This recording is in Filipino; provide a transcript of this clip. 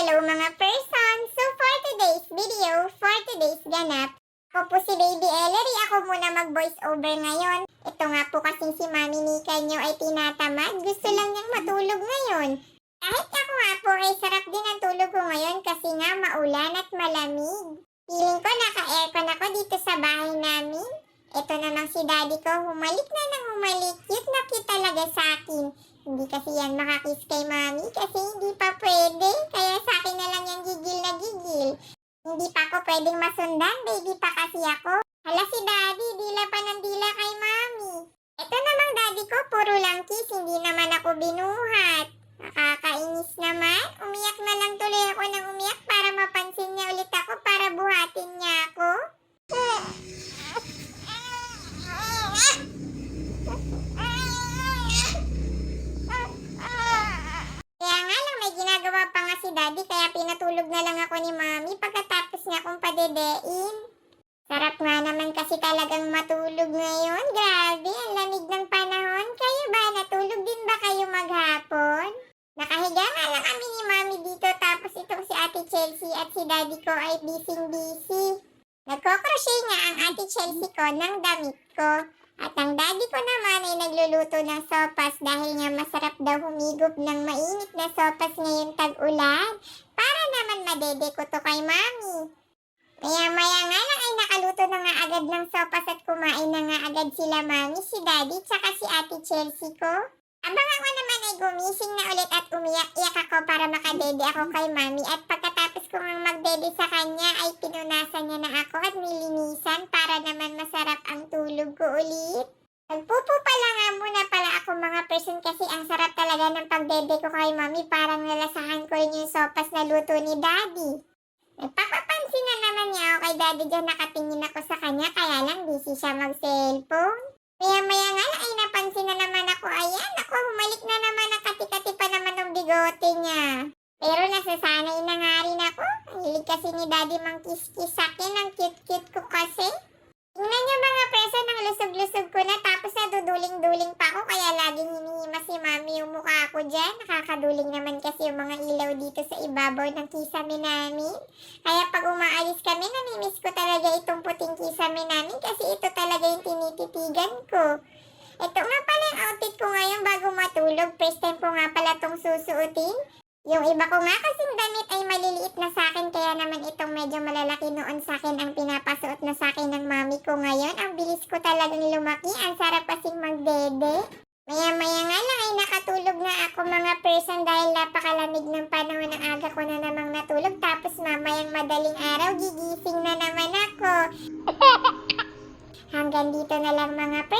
hello mga person! So for today's video, for today's ganap, ako po si Baby Ellery. Ako muna mag-voice over ngayon. Ito nga po kasing si Mami Nika nyo ay tinatamad. Gusto lang niyang matulog ngayon. Kahit ako nga po ay sarap din ang tulog ko ngayon kasi nga maulan at malamig. Feeling ko naka-aircon ako dito sa bahay namin. Ito namang si daddy ko, humalik na nang humalik. Cute na cute talaga sa akin. Hindi kasi yan makakiss kay mami kasi hindi pa pwede. Kaya pwedeng masundan, baby pa kasi ako. Hala si daddy, dila pa ng dila kay mami. Ito namang daddy ko, puro lang kiss, hindi naman ako binuhat. Nakakainis naman. Umiyak na lang tuloy ako ng umiyak para mapansin niya ulit ako para buhatin niya ako. Kaya nga lang may ginagawa pa nga si daddy kaya pinatulog na lang ako ni mami pagkatapos niya akong padedein. Sarap nga naman kasi talagang matulog ngayon. Grabe, ang lamig ng panahon. Kayo ba, natulog din ba kayo maghapon? Nakahiga nga lang kami ni mami dito tapos itong si ate Chelsea at si daddy ko ay busy-busy. Nagko-crochet nga ang ate Chelsea ko ng damit ko. At ang daddy ko naman ay nagluluto ng sopas dahil nga masarap daw humigop ng mainit na sopas ngayong tag-ulan. Para madede ko to kay mami. Maya maya nga lang ay nakaluto na nga agad ng sopas at kumain na nga agad sila mami, si daddy, tsaka si ate Chelsea ko. Abang ako naman ay gumising na ulit at umiyak-iyak ako para makadede ako kay mami at pagkatapos ko nga magdede sa kanya ay pinunasan niya na ako at nilinisan para naman masarap ang tulog ko ulit. Nagpupo pala nga muna person kasi ang sarap talaga ng pagdede ko kay mami parang nalasahan ko rin yung sopas na luto ni daddy. Nagpapapansin na naman niya ako kay daddy dyan nakatingin ako sa kanya kaya lang busy siya mag-cellphone. Maya maya nga lang ay napansin na naman ako ayan ako humalik na naman nakati-kati pa naman ng bigote niya. Pero nasasanay na nga rin ako. Ang hilig kasi ni daddy mang kiss-kiss sa akin. Ang cute-cute ko kasi. Kaya laging hinihima si mami yung mukha ko dyan. Nakakaduling naman kasi yung mga ilaw dito sa ibabaw ng kisame namin. Kaya pag umaalis kami, namimiss ko talaga itong puting kisame namin kasi ito talaga yung tinititigan ko. Ito nga pala yung outfit ko ngayon bago matulog. First time ko nga pala itong susuotin. Yung iba ko nga kasing damit ay maliliit na sa akin kaya naman itong medyo malalaki noon sa akin ang pinapasuot na sa akin ng mami ko ngayon. Ang bilis ko talagang lumaki. Ang sarap kasing magdede. Maya-maya nga lang ay nakatulog na ako mga person dahil napakalamig ng panahon ng aga ko na namang natulog. Tapos mamayang madaling araw gigising na naman ako. Hanggang dito na lang mga person.